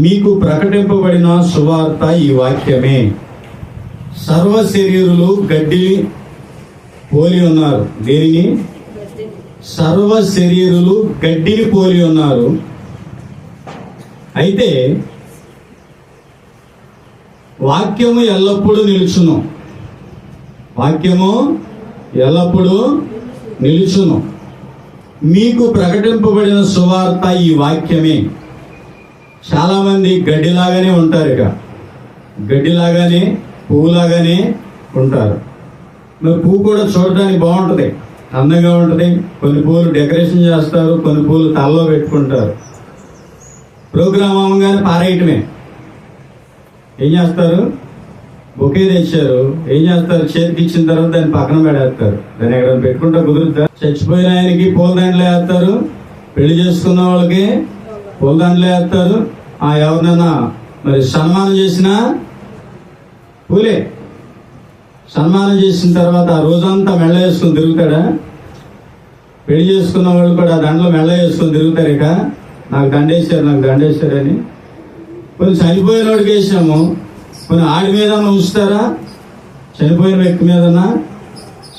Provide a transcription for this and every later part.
మీకు ప్రకటింపబడిన సువార్త ఈ వాక్యమే. సర్వ శరీరులు గడ్డి పోలి ఉన్నారు. దేనిని? సర్వ శరీరులు గడ్డిని పోలి ఉన్నారు. అయితే వాక్యము ఎల్లప్పుడూ నిలుచును. వాక్యము ఎల్లప్పుడూ నిలుచును. మీకు ప్రకటింపబడిన సువార్త ఈ వాక్యమే. చాలామంది గడ్డిలాగానే ఉంటారు ఇక. గడ్డిలాగానే పువ్వులాగానే ఉంటారు. మరి పువ్వు కూడా చూడడానికి బాగుంటుంది. అందంగా ఉంటుంది. కొన్ని పూలు డెకరేషన్ చేస్తారు కొన్ని పూలు తలలో పెట్టుకుంటారు. ప్రోగ్రామ్ అవ్వగానే పారేయటమే. ఏం చేస్తారు? బొకే తెచ్చారు. ఏం చేస్తారు? చేతికి ఇచ్చిన తర్వాత దాన్ని పక్కన పెడేస్తారు. దాన్ని ఎక్కడ పెట్టుకుంటా కుదురుతారు చచ్చిపోయిన ఆయనకి పూలదండలు వేస్తారు. పెళ్ళి చేసుకున్న వాళ్ళకి పూలదండలు వేస్తారు. ఆ ఎవరినైనా మరి సన్మానం చేసినా పూలే. సన్మానం చేసిన తర్వాత ఆ రోజంతా మెళ్ళ వేసుకుని తిరుగుతాడా? పెళ్ళి చేసుకున్న వాళ్ళు కూడా ఆ దండలో మెళ్ళ వేసుకుని తిరుగుతారు ఇక. నాకు దండేశారు నాకు దండేశారని కొన్ని చనిపోయిన వాడికి వేసాము. కొన్ని ఆడి మీద ఉంచుతారా? చనిపోయిన వ్యక్తి మీదనా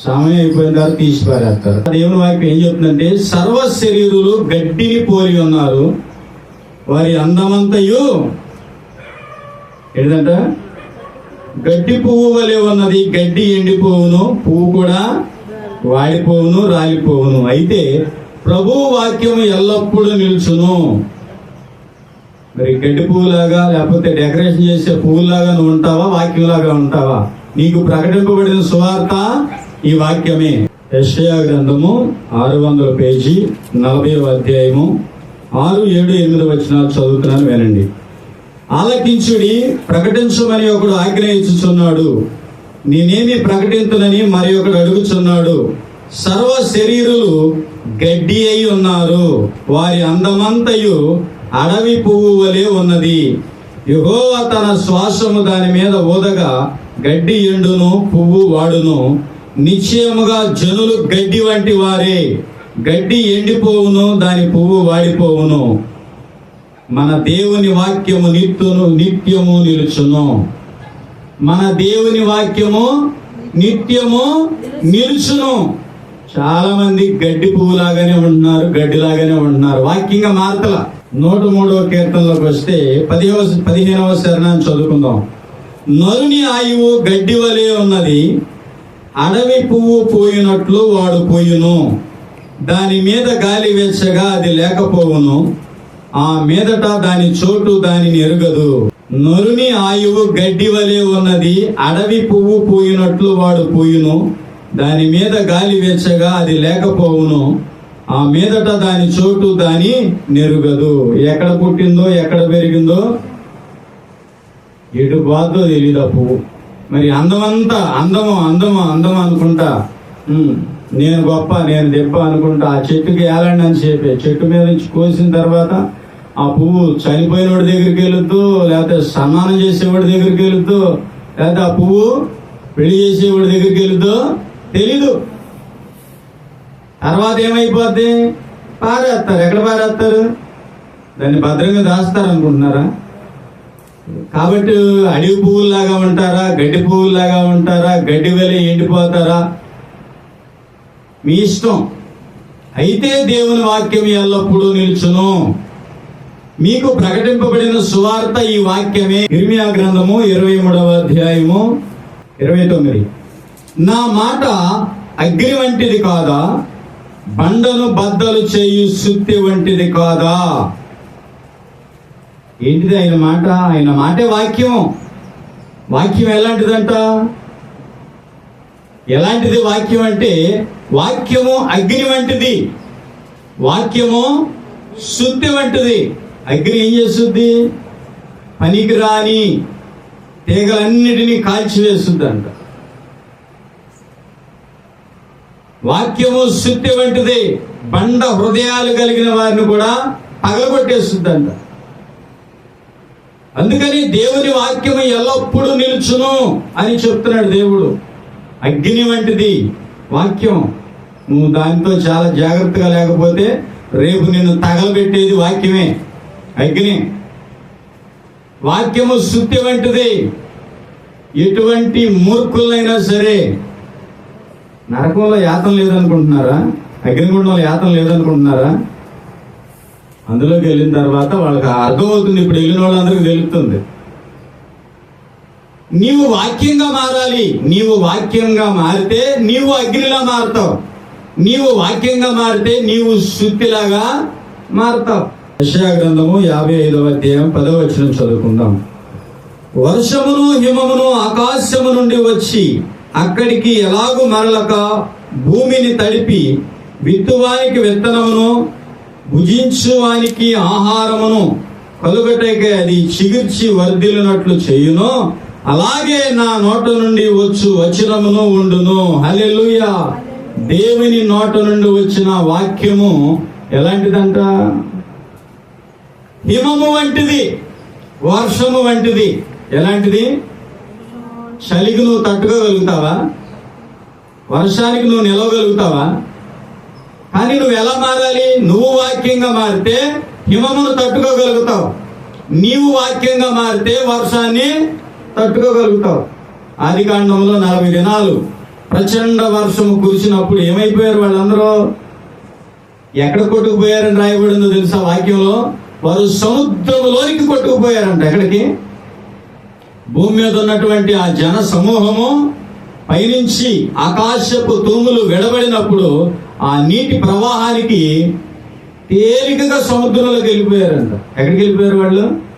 సమయం అయిపోయిన తర్వాత తీసి పారేస్తారు. దేవుని వాక్యం ఏం చెప్తుందంటే సర్వ శరీరులు గడ్డిని పోలి ఉన్నారు. వారి అందమంతయు ఏంటంట? గడ్డి పువ్వు వలె ఉన్నది గడ్డి ఎండిపోవును పువ్వు కూడా వాడిపోవును రాలిపోవును. అయితే ప్రభు వాక్యం ఎల్లప్పుడూ నిల్చును. మరి గడ్డి పువ్వులాగా లేకపోతే డెకరేషన్ చేసే పువ్వులాగా నువ్వు ఉంటావా వాక్యంలాగా ఉంటావా? నీకు ప్రకటింపబడిన సువార్త ఈ వాక్యమే. యెషయా గ్రంథము ఆరు వందల పేజీ నలభై అధ్యాయము ఆరు ఏడు ఎనిమిది వచ్చిన చదువుతున్నాను వినండి. ఆలకించుడి ప్రకటించమని ఒకడు ఆగ్రహించుచున్నాడు. నేనేమి ప్రకటింతునని మరి ఒకడు అడుగుచున్నాడు. సర్వ శరీరులు గడ్డి అయి ఉన్నారు. వారి అందమంతయు అడవి పువ్వు వలె ఉన్నది. యెహోవా తన శ్వాసము దాని మీద ఊదగా గడ్డి ఎండును పువ్వు వాడును. నిశ్చయముగా జనులు గడ్డి వంటి వారే. గడ్డి ఎండిపోవును దాని పువ్వు వాడిపోవును. మన దేవుని వాక్యము నిత్యము నిత్యము నిలుచును. మన దేవుని వాక్యము నిత్యము నిలుచును. చాలా మంది గడ్డి పువ్వులాగానే ఉంటున్నారు గడ్డిలాగానే ఉంటున్నారు. వాక్యంగా మార్తల. నూట మూడవ కీర్తనలోకి వస్తే పదిహవ పదిహేనవ శరణాన్ని చదువుకుందాం. నరుని ఆయువు గడ్డి వలె ఉన్నది అడవి పువ్వు పోయినట్లు వాడు పోయును. దాని మీద గాలి వేచగా అది లేకపోవును. ఆ మీదట దాని చోటు దానిని ఎరుగదు. నొరుని ఆయువు గడ్డి వలె ఉన్నది. అడవి పువ్వు పూయినట్లు వాడు పూయును. దాని మీద గాలి వేచగా అది లేకపోవును. ఆ మీదట దాని చోటు దాని నెరుగదు. ఎక్కడ పుట్టిందో ఎక్కడ పెరిగిందో ఎటు బాధో తెలియదు ఆ పువ్వు. మరి అందమంతా అందము అందము అందము అనుకుంటా. నేను గొప్ప నేను దెబ్బ అనుకుంటా. ఆ చెట్టుకి ఏలండి అని చెప్పే. చెట్టు మీద నుంచి కోసిన తర్వాత ఆ పువ్వు చనిపోయినోడి దగ్గరికి వెళుతూ లేకపోతే సన్మానం చేసేవాడి దగ్గరికి వెళుతూ లేకపోతే ఆ పువ్వు పెళ్ళి చేసేవాడి దగ్గరికి వెళుతూ తెలీదు. తర్వాత ఏమైపోద్ది? పారేస్తారు. ఎక్కడ పారేస్తారు? దాన్ని భద్రంగా దాస్తారు అనుకుంటున్నారా కాబట్టి అడవి పువ్వుల్లాగా ఉంటారా? గడ్డి పువ్వుల్లాగా ఉంటారా? గడ్డి వెళ్ళి ఎండిపోతారా? మీ ఇష్టం. అయితే దేవుని వాక్యం ఎల్లప్పుడూ నిల్చును. మీకు ప్రకటింపబడిన సువార్త ఈ వాక్యమే. ఇర్మియా గ్రంథము ఇరవై మూడవ అధ్యాయము ఇరవై తొమ్మిది. నా మాట అగ్ని వంటిది కాదా? బండను బద్దలు చేయు సుత్తి వంటిది కాదా? ఏంటిది ఆయన మాట? ఆయన మాటే వాక్యం. వాక్యం ఎలాంటిదంట? ఎలాంటిది వాక్యం అంటే వాక్యము అగ్ని వంటిది. వాక్యము శుద్ధి వంటిది. అగ్ని ఏం చేస్తుంది? పనికిరాని తీగలన్నిటినీ కాల్చివేస్తుంది అంట వాక్యము శుద్ధి వంటిది. బండ హృదయాలు కలిగిన వారిని కూడా పగలగొట్టేస్తుందంట. అందుకని దేవుని వాక్యము ఎల్లప్పుడూ నిలుచును అని చెప్తున్నాడు దేవుడు. అగ్ని వంటిది వాక్యం. నువ్వు దానితో చాలా జాగ్రత్తగా లేకపోతే రేపు నిన్ను తగలబెట్టేది వాక్యమే. అగ్ని. వాక్యము శుద్ధి వంటిది. ఎటువంటి మూర్ఖులైనా సరే. నరకంలో యాతం లేదనుకుంటున్నారా? అగ్నిగుండంలో యాతం లేదనుకుంటున్నారా? అందులోకి వెళ్ళిన తర్వాత వాళ్ళకి అర్థమవుతుంది. ఇప్పుడు వెళ్ళిన వాళ్ళందరికీ తెలుపుతుంది నీవు వాక్యంగా మారాలి. నీవు వాక్యంగా మారితే నీవు అగ్నిలా మారుతావు. నీవు వాక్యంగా మారితే నీవు శుద్ధిలాగా మారుతావు. యెషయా గ్రంథము యాభై ఐదవ అధ్యాయం పదవ వచనం చదువుకుందాం. వర్షమును హిమమును ఆకాశము నుండి వచ్చి అక్కడికి ఎలాగూ మరలక భూమిని తడిపి విత్తువానికి విత్తనమును భుజించువానికి ఆహారమును కలుగటకే అది చిగిర్చి వర్ధిల్లినట్లు చేయును అలాగే నా నోట నుండి వచ్చు వచనమును ఉండును. హలెలుయ దేవుని నోట నుండి వచ్చిన వాక్యము ఎలాంటిదంట? హిమము వంటిది వర్షము వంటిది. ఎలాంటిది? చలికి నువ్వు తట్టుకోగలుగుతావా? వర్షానికి నువ్వు నిలవగలుగుతావా? కానీ నువ్వు ఎలా మారాలి? నువ్వు వాక్యంగా మారితే హిమమును తట్టుకోగలుగుతావు. నీవు వాక్యంగా మారితే వర్షాన్ని తట్టుకోగలుగుతావు ఆది కాండంలో నలభై దినాలు. ప్రచండ వర్షము కురిసినప్పుడు ఏమైపోయారు వాళ్ళందరూ? ఎక్కడ కొట్టుకుపోయారని రాయబడిందో తెలుసా వాక్యంలో? వారు సముద్రంలోనికి కొట్టుకుపోయారంట. ఎక్కడికి? భూమి మీద ఉన్నటువంటి ఆ జన సమూహము పైనుంచి ఆకాశపు తూములు విడబడినప్పుడు ఆ నీటి ప్రవాహానికి తేలికగా సముద్రంలోకి వెళ్ళిపోయారంట. ఎక్కడికి వెళ్ళిపోయారు వాళ్ళు?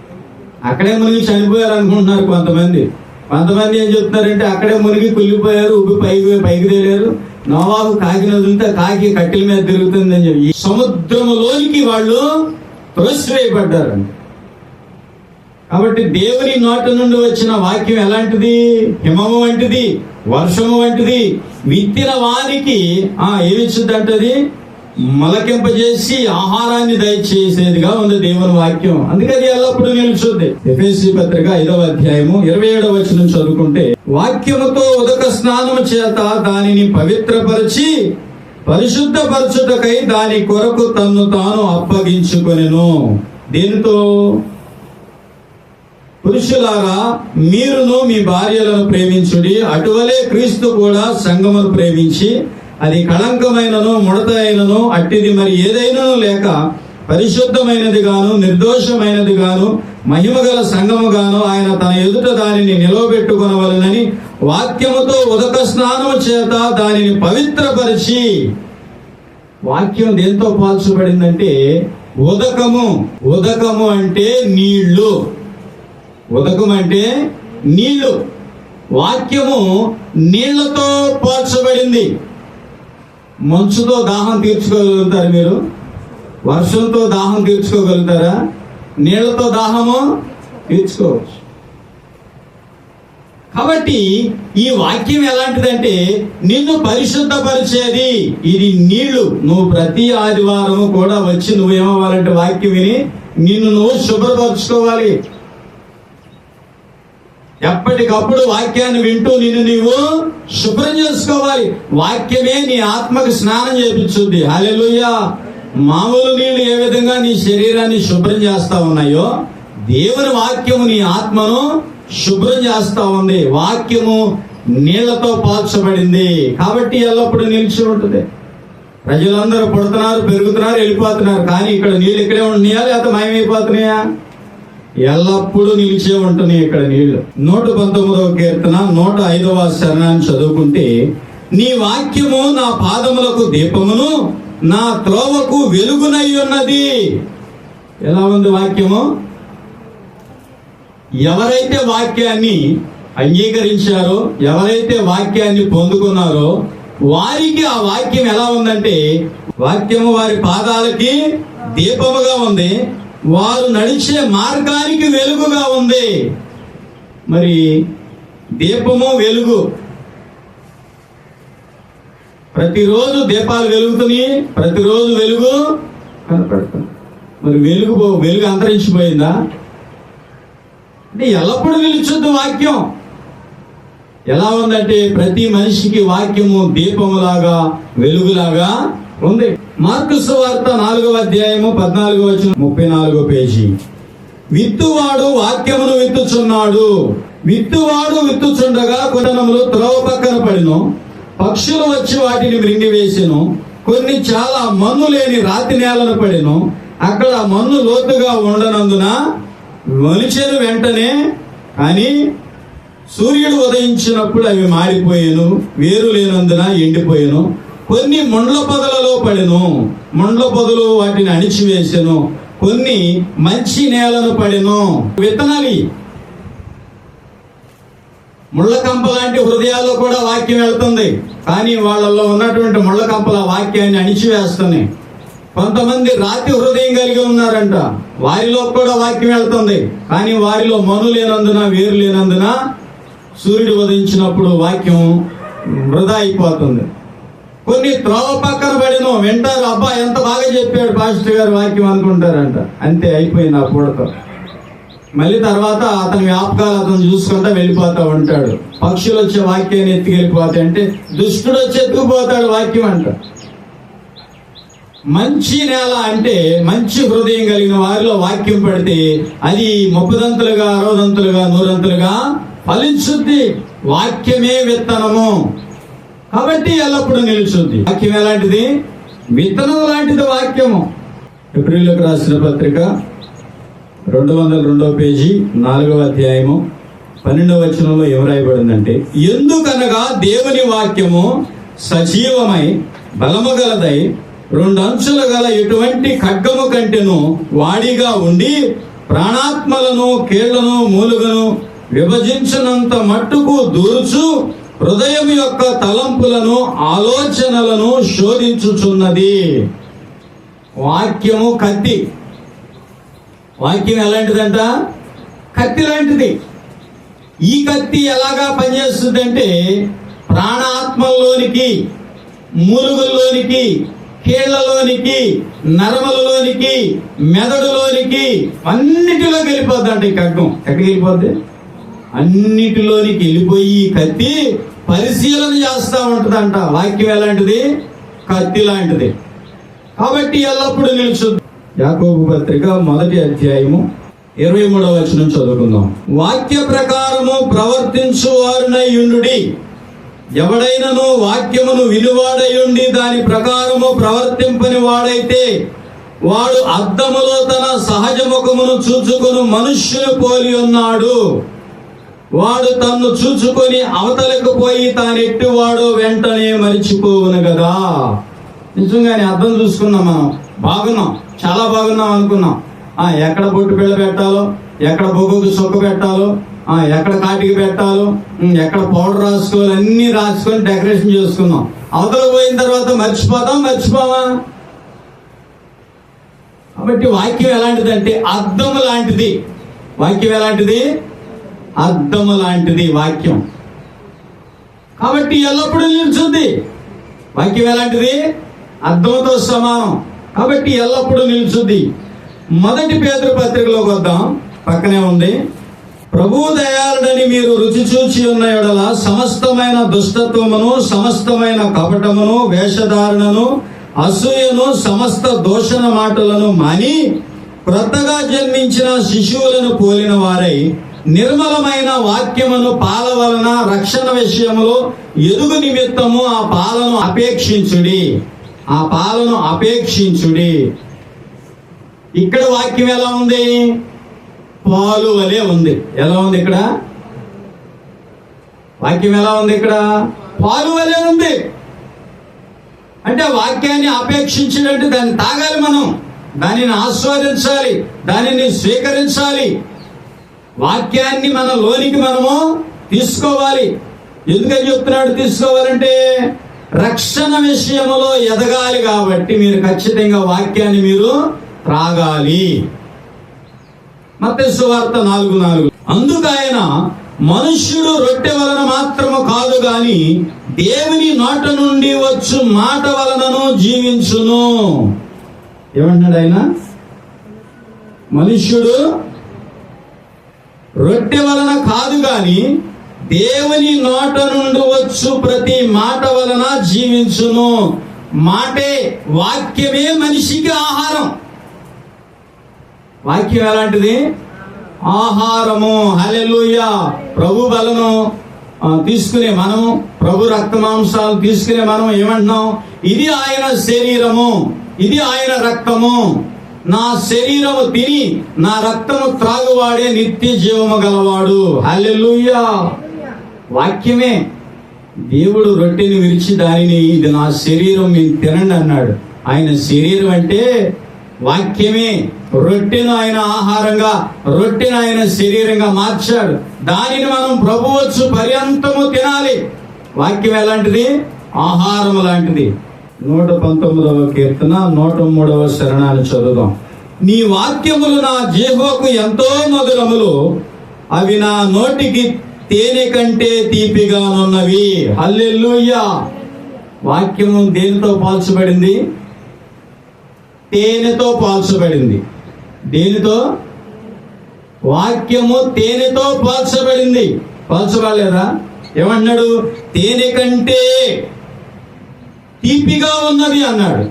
అక్కడే మునిగి చనిపోయారు అనుకుంటున్నారు కొంతమంది. కొంతమంది ఏం చెప్తున్నారంటే అక్కడే మునిగి కుళ్ళిపోయారు ఉబ్బి పైకి పైకి తేలారు. నవాబు కాకి వదిలితే కాకి కట్టెల మీద తిరుగుతుందని చెప్పి. సముద్రములోనికి వాళ్ళు త్రోసివేయబడ్డారు కాబట్టి దేవుని నోట నుండి వచ్చిన వాక్యం ఎలాంటిది? హిమము వంటిది వర్షము వంటిది. విత్తిన వారికి ఆ ఏమిచ్చుద్దంటది మొలకెంపజేసి ఆహారాన్ని దయచేసేదిగా ఉంది దేవుని వాక్యం. అందుకే అది ఎల్లప్పుడూ నిలుచుంది. ఎఫ్ఎస్సి పత్రిక ఐదవ అధ్యాయము ఇరవై ఏడవ వచనం చదువుకుంటే వాక్యముతో ఉదక స్నానము చేత దానిని పవిత్రపరిచి పరిశుద్ధపరచుటకై దాని కొరకు తన్ను తాను అప్పగించుకొనెను. దీనితో? పురుషులారా మీరును మీ భార్యలను ప్రేమించుడి అటువలే క్రీస్తు కూడా సంగమును ప్రేమించి అది కళంకమైనను ముడత అయినను అట్టిది మరి ఏదైనాను లేక పరిశుద్ధమైనది గాను నిర్దోషమైనది గాను మహిమగల సంగము గాను ఆయన తన ఎదుట దానిని నిలవబెట్టుకొనవలనని వాక్యముతో ఉదక స్నానము చేత దానిని పవిత్రపరిచి వాక్యం దేంతో పోల్చబడిందంటే ఉదకము. ఉదకము అంటే నీళ్ళు ఉదకం అంటే నీళ్ళు వాక్యము నీళ్ళతో పోల్చబడింది. మంచుతో దాహం తీర్చుకోగలుగుతారు మీరు? వర్షంతో దాహం తీర్చుకోగలుగుతారా? నీళ్ళతో దాహము తీర్చుకోవచ్చు. కాబట్టి ఈ వాక్యం ఎలాంటిదంటే నిన్ను పరిశుద్ధపరిచేది ఇది నీళ్ళు. నువ్వు ప్రతి ఆదివారము కూడా వచ్చి నువ్వేమవ్వాలంటే వాక్యం విని నిన్ను నువ్వు శుభ్రపరచుకోవాలి. ఎప్పటికప్పుడు వాక్యాన్ని వింటూ నిన్ను నీవు శుభ్రం చేసుకోవాలి. వాక్యమే నీ ఆత్మకు స్నానం చేపించుద్ది అలెలుయ్యా మామూలు నీళ్ళు ఏ విధంగా నీ శరీరాన్ని శుభ్రం చేస్తా ఉన్నాయో దేవుని వాక్యము నీ ఆత్మను శుభ్రం చేస్తా ఉంది. వాక్యము నీళ్ళతో పాల్చబడింది. కాబట్టి ఎల్లప్పుడూ నిలిచి ఉంటుంది. ప్రజలందరూ పుడుతున్నారు పెరుగుతున్నారు వెళ్ళిపోతున్నారు. కానీ ఇక్కడ నీళ్ళు ఇక్కడే ఉన్నాయా లేకపోతే మాయమైపోతున్నాయా? ఎల్లప్పుడూ నిలిచే ఉంటున్నాయి ఇక్కడ నీళ్ళు. నూట పంతొమ్మిదవ కీర్తన నూట ఐదవ శరణాన్ని చదువుకుంటే నీ వాక్యము నా పాదములకు దీపమును నా త్రోవకు వెలుగునై ఉన్నది. ఎలా ఉంది వాక్యము? ఎవరైతే వాక్యాన్ని అంగీకరించారో ఎవరైతే వాక్యాన్ని పొందుకున్నారో వారికి ఆ వాక్యం ఎలా ఉందంటే వాక్యము వారి పాదాలకి దీపముగా ఉంది. వారు నడిచే మార్గానికి వెలుగుగా ఉంది. మరి దీపము వెలుగు. ప్రతిరోజు దీపాలు వెలుగుతున్నాయి ప్రతిరోజు వెలుగు కనపడుతుంది. మరి వెలుగు వెలుగు అంతరించిపోయిందా? అంటే ఎల్లప్పుడూ నిలుచుద్దు వాక్యం. ఎలా ఉందంటే ప్రతి మనిషికి వాక్యము దీపములాగా వెలుగులాగా ఉంది. మార్కు వార్త నాలుగవ అధ్యాయము పద్నాలుగో వచ్చిన ముప్పై నాలుగో పేజీ. విత్తువాడు వాక్యమును విత్తుచున్నాడు. విత్తువాడు విత్తుచుండగా కొనములు త్రోవ పక్కన పడిను. పక్షులు వచ్చి వాటిని మృంగివేసెను. కొన్ని చాలా మన్ను లేని రాతి నేలను పడెను. అక్కడ మన్ను లోతుగా ఉండనందున మనుషులు వెంటనే అని సూర్యుడు ఉదయించినప్పుడు అవి మారిపోయాను వేరు లేనందున ఎండిపోయాను. కొన్ని ముండ్ల పొదలలో పడెను. ముండ్ల పొదలు వాటిని అణిచివేసెను. కొన్ని మంచి నేలను పడెను. విత్తనాలి. ముళ్ళ కంప లాంటి హృదయాల్లో కూడా వాక్యం వెళ్తుంది. కానీ వాళ్ళల్లో ఉన్నటువంటి ముళ్ళ కంపల వాక్యాన్ని అణిచివేస్తున్నాయి. కొంతమంది రాతి హృదయం కలిగి ఉన్నారంట. వారిలో కూడా వాక్యం వెళ్తుంది. కానీ వారిలో మను లేనందున వేరు లేనందున సూర్యుడు ఉదయించినప్పుడు వాక్యం వృధా అయిపోతుంది. కొన్ని త్రోవ పక్కన పడిన. వింటారు అబ్బా ఎంత బాగా చెప్పాడు పాస్టర్ గారు వాక్యం అనుకుంటారంట. అంతే అయిపోయింది ఆ పూడతో. మళ్ళీ తర్వాత అతని వ్యాపకాలు అతను చూసుకుంటా వెళ్ళిపోతా ఉంటాడు. పక్షులు వచ్చే వాక్యాన్ని ఎత్తుకెళ్ళిపోతాయి అంటే దుష్టుడు వచ్చి ఎత్తుకుపోతాడు వాక్యం అంట. మంచి నేల అంటే మంచి హృదయం కలిగిన వారిలో వాక్యం పడితే అది ముప్పదంతులుగా అరవదంతులుగా నూరంతులుగా ఫలించుద్ది. వాక్యమే విత్తనము. కాబట్టి ఎల్లప్పుడూ నిలుచుద్ది వాక్యం ఎలాంటిది? విత్తనం లాంటిది వాక్యము. ఏప్రిల్లోకి రాసిన పత్రిక రెండు వందల రెండవ పేజీ నాలుగవ అధ్యాయము పన్నెండవ వచనంలో ఏం రాయబడిందంటే ఎందుకనగా దేవుని వాక్యము సజీవమై బలము గలదై రెండు అంచులు గల ఎటువంటి ఖడ్గము కంటెను వాడిగా ఉండి ప్రాణాత్మలను కీళ్ళను మూలుగను విభజించినంత మట్టుకు దూర్చు హృదయం యొక్క తలంపులను ఆలోచనలను శోధించుచున్నది. వాక్యము కత్తి. వాక్యం ఎలాంటిదంట? కత్తి లాంటిది. ఈ కత్తి ఎలాగా పనిచేస్తుందంటే ప్రాణాత్మల్లోనికి మూలుగుల్లోనికి కీళ్ళలోనికి నరమలలోనికి మెదడులోనికి అన్నిటిలోకి వెళ్ళిపోద్దంట ఈ ఖడ్గం. ఎక్కడికి వెళ్ళిపోద్ది? అన్నిటిలోనికి వెళ్ళిపోయి ఈ కత్తి పరిశీలన చేస్తూ ఉంటుందంట వాక్యం ఎలాంటిది? కత్తి లాంటిది. కాబట్టి ఎల్లప్పుడూ నిలుచు. యాకోబు పత్రిక మొదటి అధ్యాయము ఇరవై మూడవ వచనం చదువుకుందాం. వాక్య ప్రకారము ప్రవర్తించు వారునై యుండుడి ఎవడైనను వాక్యమును విలువాడయుండి దాని ప్రకారము ప్రవర్తింపని వాడైతే వాడు అద్దములో తన సహజ ముఖమును చూచుకుని మనుష్యుని పోలి ఉన్నాడు. వాడు తన్ను చూచుకొని అవతలకు పోయి తానెట్టి వాడు వెంటనే మరిచిపోవును కదా. నిజంగానే అర్థం చూసుకున్నాం మనం. బాగున్నాం. చాలా బాగున్నాం అనుకున్నాం. ఆ ఎక్కడ బొట్టు పిల్ల పెట్టాలో ఎక్కడ బొగ్గుకు సొక్క పెట్టాలో ఆ ఎక్కడ కాటికి పెట్టాలో ఎక్కడ పౌడర్ రాసుకోవాలి అన్ని రాసుకొని డెకరేషన్ చేసుకున్నాం. అవతల పోయిన తర్వాత మర్చిపోతాం మర్చిపోవా కాబట్టి వాక్యం ఎలాంటిదంటే అర్థం లాంటిది. వాక్యం ఎలాంటిది? అర్థము లాంటిది వాక్యం. కాబట్టి ఎల్లప్పుడూ నిలుచుంది. వాక్యం ఎలాంటిది? అర్థంతో సమానం. కాబట్టి ఎల్లప్పుడూ నిలుచుద్ది మొదటి పేదల పత్రికలోకి వద్దాం. పక్కనే ఉంది. ప్రభు దయాళుడని మీరు రుచి చూచి ఉన్న ఎడల సమస్తమైన దుష్టత్వమును సమస్తమైన కపటమును వేషధారణను అసూయను సమస్త దోషణ మాటలను మాని క్రొత్తగా జన్మించిన శిశువులను పోలిన వారై నిర్మలమైన వాక్యమును పాల వలన రక్షణ విషయములో ఎదుగు నిమిత్తము ఆ పాలను అపేక్షించుడి. ఆ పాలను అపేక్షించుడి. ఇక్కడ వాక్యం ఎలా ఉంది? పాలు వలె ఉంది. ఎలా ఉంది ఇక్కడ? వాక్యం ఎలా ఉంది ఇక్కడ? పాలు వలె ఉంది. అంటే వాక్యాన్ని అపేక్షించినట్టు దాన్ని తాగాలి మనం. దానిని ఆస్వాదించాలి. దానిని స్వీకరించాలి. వాక్యాన్ని మన లోనికి మనము తీసుకోవాలి. ఎందుకని చెప్తున్నాడు తీసుకోవాలంటే రక్షణ విషయంలో ఎదగాలి కాబట్టి మీరు ఖచ్చితంగా వాక్యాన్ని మీరు త్రాగాలి. మత్తయి సువార్త నాలుగు నాలుగు. అందుకు ఆయన మనుష్యుడు రొట్టె వలన మాత్రము కాదు గాని దేవుని నోట నుండి వచ్చు మాట వలనను జీవించును. ఏమంటున్నాడు ఆయన? మనుష్యుడు రొట్టె వలన కాదు గాని దేవుని నోట నుండి వచ్చు ప్రతి మాట వలన జీవించును. మాటే వాక్యమే మనిషికి ఆహారం. వాక్యం ఎలాంటిది? ఆహారము. హలెలుయ ప్రభు బలము తీసుకునే మనం ప్రభు రక్త మాంసాలు తీసుకునే మనం ఏమంటున్నాం? ఇది ఆయన శరీరము. ఇది ఆయన రక్తము. నా శరీరము తిని నా రక్తము త్రాగువాడే నిత్య జీవము గలవాడు. హల్లెలూయా. వాక్యమే. దేవుడు రొట్టెని విరిచి దానిని ఇది నా శరీరం నేను తినండి అన్నాడు. ఆయన శరీరం అంటే వాక్యమే. రొట్టెను ఆయన ఆహారంగా రొట్టెను ఆయన శరీరంగా మార్చాడు. దానిని మనం ప్రభువచ్చు పర్యంతము తినాలి. వాక్యం ఎలాంటిది? ఆహారం లాంటిది. నూట పంతొమ్మిదవ కీర్తన నూట మూడవ శరణాన్ని చదువుదాం. నీ వాక్యములు నా జీహోకు ఎంతో మధురములు అవి నా నోటికి తేనె కంటే తీపిగా ఉన్నవి. హల్లెల్లుయ్యా వాక్యము దేనితో పాల్చబడింది? తేనెతో పాల్చబడింది. దేనితో? వాక్యము తేనెతో పాల్చబడింది. పాల్చబడలేదా? ఏమన్నాడు? తేనె కంటే తీపిగా ఉన్నది అన్నాడు.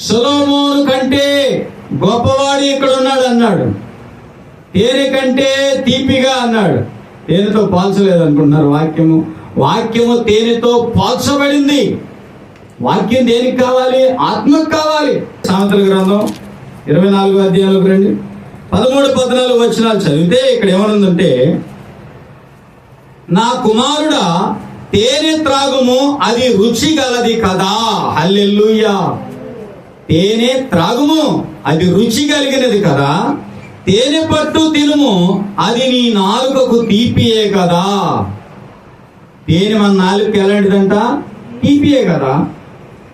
సులోమోను కంటే గొప్పవాడు ఇక్కడ ఉన్నాడు అన్నాడు. తేనె కంటే తీపిగా అన్నాడు. తేనెతో పాల్చలేదు అనుకుంటున్నారు వాక్యము. వాక్యము తేనెతో పాల్చబడింది. వాక్యం దేనికి కావాలి? ఆత్మకు కావాలి. సామెతల గ్రంథం ఇరవై నాలుగు అధ్యాయాలకు రండి. పదమూడు పద్నాలుగు వచనాలు చదివితే ఇక్కడ ఏమనుందంటే నా కుమారుడా తేనె త్రాగుము అది రుచి గలది కదా. హల్లెల్లుయ్యా తేనె త్రాగుము అది రుచి కలిగినది కదా. తేనె పట్టు తినుము అది నీ నాలుకకు తీపియే కదా. తేనె మన నాలుగు ఎలాంటిదంట? తీపియే కదా.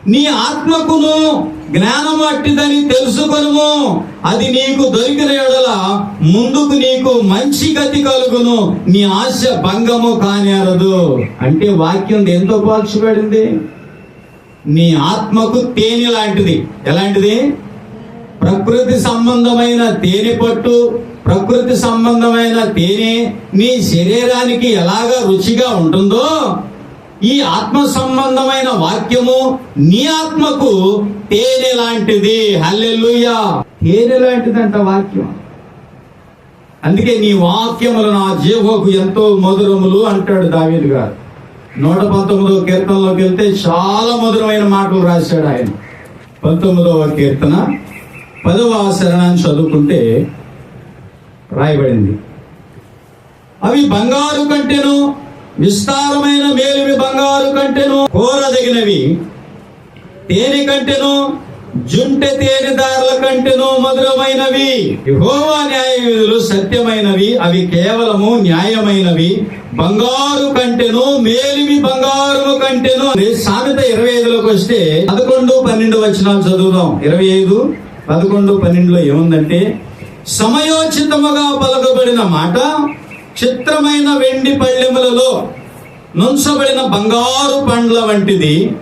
నీ ఆత్మకును జ్ఞానం అట్టిదని తెలుసుకొనుము. అది నీకు దొరికిన ఎడల ముందుకు నీకు మంచి గతి కలుగును. నీ ఆశ భంగము కానేరదు. అంటే వాక్యం ఎంతో పోల్చబడింది నీ ఆత్మకు తేనె లాంటిది. ఎలాంటిది? ప్రకృతి సంబంధమైన తేనె పట్టు ప్రకృతి సంబంధమైన తేనె నీ శరీరానికి ఎలాగ రుచిగా ఉంటుందో ఈ ఆత్మ సంబంధమైన వాక్యము నీ ఆత్మకు తేనె లాంటిది. హల్లెలూయా. తేనె లాంటిదంట వాక్యం. అందుకే నీ వాక్యములు నా జీవకు ఎంతో మధురములు అంటాడు దావీదు గారు. నూట పంతొమ్మిదవ కీర్తనలోకి వెళ్తే చాలా మధురమైన మాటలు రాశాడు ఆయన. పంతొమ్మిదవ కీర్తన పదవ శరణాన్ని చదువుకుంటే రాయబడింది. అవి బంగారు కంటెను విస్తారమైన మేలిమి బంగారు కంటెను కోరదగినవి. తేనె కంటెను జుంటె తేనె దారుల కంటెను మధురమైనవి. యెహోవా న్యాయ విధులు సత్యమైనవి అవి కేవలము న్యాయమైనవి. బంగారు కంటెను మేలిమి బంగారు కంటెను. సామెత ఇరవై ఐదులోకి వస్తే పదకొండు పన్నెండు వచనాలు చదువుదాం. ఇరవై ఐదు పదకొండు పన్నెండులో ఏముందంటే సమయోచితముగా పలకబడిన మాట చిత్రమైన వెండి పళ్ళెములలో నుంచబడిన బంగారు పండ్ల వంటిది.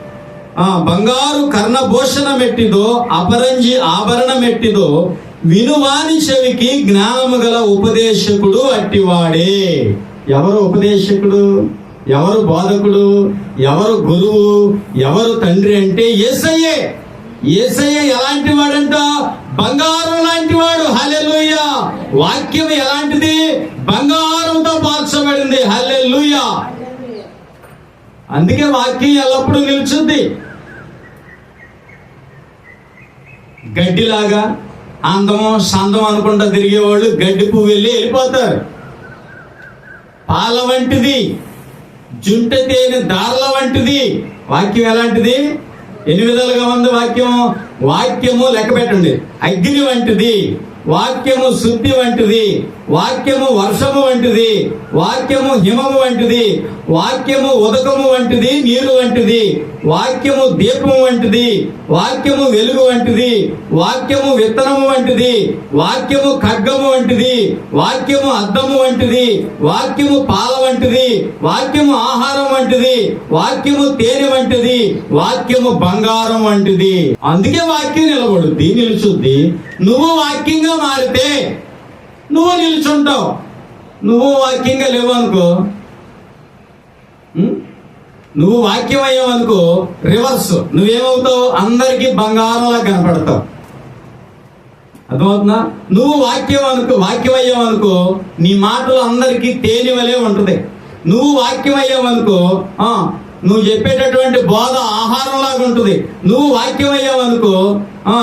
ఆ బంగారు కర్ణభూషణ మెట్టిదో అపరంజి ఆభరణ మెట్టిదో వినువాని చెవికి జ్ఞానము గల ఉపదేశకుడు అట్టివాడే. ఎవరు ఉపదేశకుడు? ఎవరు బోధకుడు? ఎవరు గురువు? ఎవరు తండ్రి అంటే యేసయ్యే ఏసయ్య ఎలాంటి వాడంట? బంగారం లాంటి వాడు. హలెలుయ్య వాక్యం ఎలాంటిది? బంగారం అందుకే వాక్యం ఎల్లప్పుడూ నిలుచుద్ది గడ్డిలాగా అందము సందం అనుకుంటా తిరిగేవాళ్ళు గడ్డి పువ్వు వెళ్ళి వెళ్ళిపోతారు. పాల వంటిది జుంట తేనె దారుల వంటిది. వాక్యం ఎలాంటిది? ఎన్ని విధాలుగా ఉంది వాక్యం? వాక్యము లెక్క పెట్టండి. అగ్ని వంటిది. వాక్యము శుద్ధి వంటిది వాక్యము వర్షము వంటిది వాక్యము హిమము వంటిది వాక్యము ఉదకము వంటిది నీరు వంటిది వాక్యము దీపము వంటిది వాక్యము వెలుగు వంటిది వాక్యము విత్తనము వంటిది వాక్యము ఖడ్గము వంటిది వాక్యము అద్దము వంటిది వాక్యము పాల వంటిది వాక్యము ఆహారం వంటిది వాక్యము తేనె వంటిది వాక్యము బంగారం వంటిది అందుకే వాక్యం నిలబడుద్ది నిలుచుద్ది నువ్వు వాక్యంగా మారితే నువ్వు నిల్చుంటావు. నువ్వు వాక్యంగా లేవనుకో. నువ్వు వాక్యం అయ్యావనుకో రివర్స్ నువ్వేమవుతావు? అందరికీ బంగారంలా కనపడతావు. అర్థమవుతుందా? నువ్వు వాక్యం అనుకో వాక్యం అయ్యావనుకో నీ మాటలు అందరికీ తేలివలే వలె ఉంటుంది. నువ్వు వాక్యం అయ్యావనుకో నువ్వు చెప్పేటటువంటి బోధ ఆహారం లాగా ఉంటుంది. నువ్వు వాక్యం అయ్యావనుకో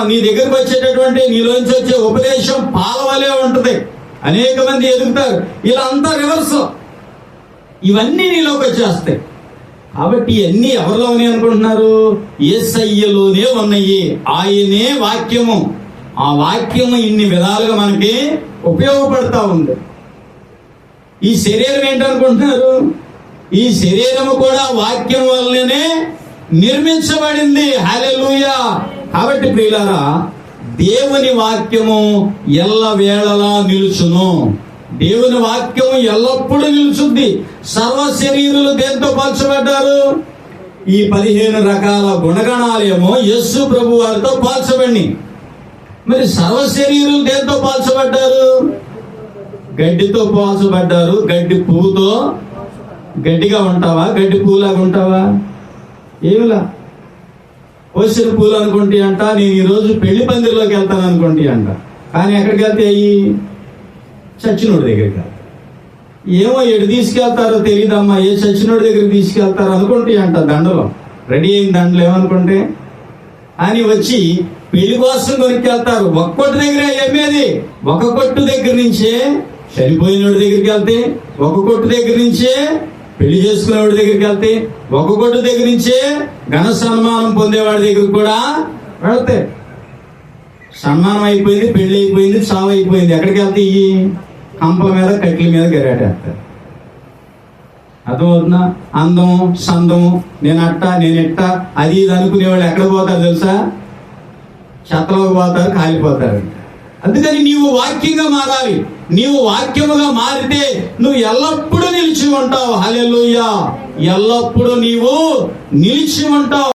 నీ దగ్గరకు వచ్చేటటువంటి నీలోంచి వచ్చే ఉపదేశం పాలవలే ఉంటుంది. అనేక మంది ఎదుగుతారు. ఇలా అంతా రివర్స్ ఇవన్నీ నీలోకి వచ్చేస్తాయి. కాబట్టి ఇవన్నీ ఎవరిలో ఉన్నాయి అనుకుంటున్నారు? ఏసయ్యలోనే ఉన్నాయి. ఆయనే వాక్యము. ఆ వాక్యము ఇన్ని విధాలుగా మనకి ఉపయోగపడతా ఉంది. ఈ శరీరం ఏంటనుకుంటున్నారు? ఈ శరీరము కూడా వాక్యం వల్లనే నిర్మించబడింది. హలెలుయ కాబట్టి ప్రియులారా దేవుని వాక్యము ఎల్ల వేళలా నిలుచును. దేవుని వాక్యం ఎల్లప్పుడూ నిలుచుద్ది సర్వ శరీరులు దేంతో పోల్చబడ్డారు? ఈ పదిహేను రకాల గుణగణాలేమో యస్సు ప్రభు వారితో పోల్చబడి మరి సర్వ శరీరులు దేంతో పోల్చబడ్డారు? గడ్డితో పోల్చబడ్డారు. గడ్డి పువ్వుతో గడ్డిగా ఉంటావా? గడ్డి పూలాగా ఉంటావా? ఏమిలా? కోసిన పూలు అనుకుంటే అంట నేను ఈరోజు పెళ్ళి పందిరిలోకి వెళ్తాను అనుకుంటే అంట. కానీ ఎక్కడికి వెళ్తే అయ్యి చచ్చినోడి దగ్గరికి ఏమో ఎటు తీసుకెళ్తారో తెలియదమ్మా ఏ చచ్చినోడి దగ్గరికి తీసుకెళ్తారో అనుకుంటే అంట దండలో. రెడీ అయిన దండలు ఏమనుకుంటే? అని వచ్చి పెళ్ళి కోసం కొనుక్కెళ్తారు. ఒక్క కొట్టు దగ్గర ఎమ్మేది ఒక కొట్టు దగ్గర నుంచే చనిపోయినోడి దగ్గరికి వెళ్తే ఒక కొట్టు దగ్గర నుంచే పెళ్ళి చేసుకునేవాడి దగ్గరికి వెళ్తే ఒక కొట్టు దగ్గర నుంచే ఘన సన్మానం పొందేవాడి దగ్గరికి కూడా వెళ్తే. సన్మానం అయిపోయింది పెళ్ళి అయిపోయింది చావు అయిపోయింది. ఎక్కడికి వెళ్తే ఈ కంపల మీద కట్ల మీద గెరాటేస్తారు అర్థమవుతుందా? అందం సందం నేను అట్ట నేను ఎట్ట అది ఇది అనుకునేవాళ్ళు ఎక్కడ పోతారు తెలుసా? చెత్తలోకి పోతారు కాలిపోతారు. అందుకని నీవు వాక్యంగా మారాలి. నీవు వాక్యముగా మారితే నువ్వు ఎల్లప్పుడూ నిలిచి ఉంటావు. హల్లెలూయా. ఎల్లప్పుడూ నీవు నిలిచి ఉంటావు.